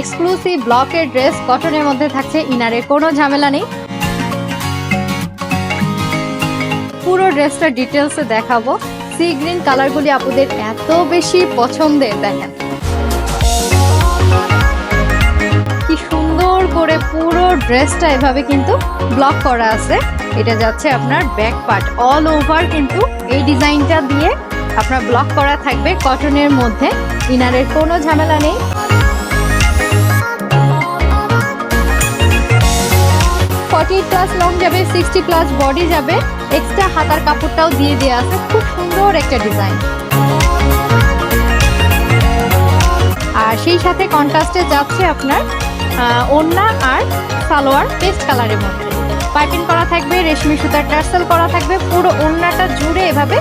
Exclusive ব্লকের dress কটনের মধ্যে থাকছে ইনারের, কোনো ঝামেলা নেই। পুরো ড্রেসটা ডিটেলসে দেখাবো। সি গ্রিন কালারগুলি আপুদের এত বেশি পছন্দের, দেখেন। কি সুন্দর করে পুরো ড্রেসটা এভাবে কিন্তু ব্লক করা আছে। এটা যাচ্ছে আপনার ব্যাক পার্ট অল ওভার কিন্তু এই ডিজাইনটা দিয়ে আপনার ব্লক করা থাকবে কটনের মধ্যে। ইনারের কোনো ঝামেলা নেই। ফর্টি প্লাস লং যাবে সিক্সটি প্লাস বডি যাবে এক্সট্রা হাতার কাপড়টাও দিয়ে দেওয়া আছে, খুব সুন্দর একটা ডিজাইন আর সেই সাথে কন্ট্রাস্টে যাচ্ছে আপনার ওড়না আর সালোয়ার পেস্ট কালারের মধ্যে। পাইপিং করা থাকবে, রেশমি সুতার টার্সেল করা থাকবে, পুরো ওড়নাটা জুড়ে এভাবে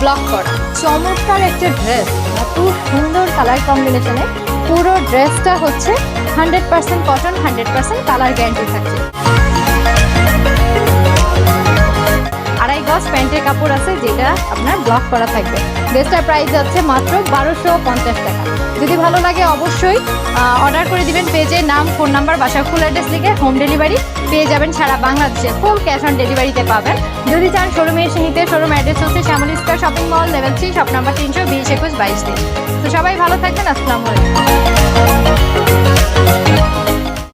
ব্লক করা। চমৎকার একটা ড্রেস এত সুন্দর কালার কম্বিনেশনে পুরো ড্রেসটা হচ্ছে hundred percent cotton hundred percent colour guarantee থাকছে। গজ প্যান্টের কাপড় আছে যেটা আপনার ব্লক করা থাকবে। ড্রেসটার প্রাইস যাচ্ছে মাত্র বারোশো পঞ্চাশ টাকা। যদি ভালো লাগে অবশ্যই অর্ডার করে দিবেন পেজে, নাম ফোন নাম্বার বাসা ফুল অ্যাড্রেস লিখে হোম ডেলিভারি পেয়ে যাবেন সারা বাংলাদেশে। ফুল ক্যাশ অন ডেলিভারিতে পাবেন। যদি চান শোরুমে এসে নিতে শোরুম অ্যাড্রেস হচ্ছে Shyamoli square shopping mall level three shop number তিনশো বিশ, একুশ, বাইশ, তেইশ। তো সবাই ভালো থাকবেন, আসসালামু আলাইকুম।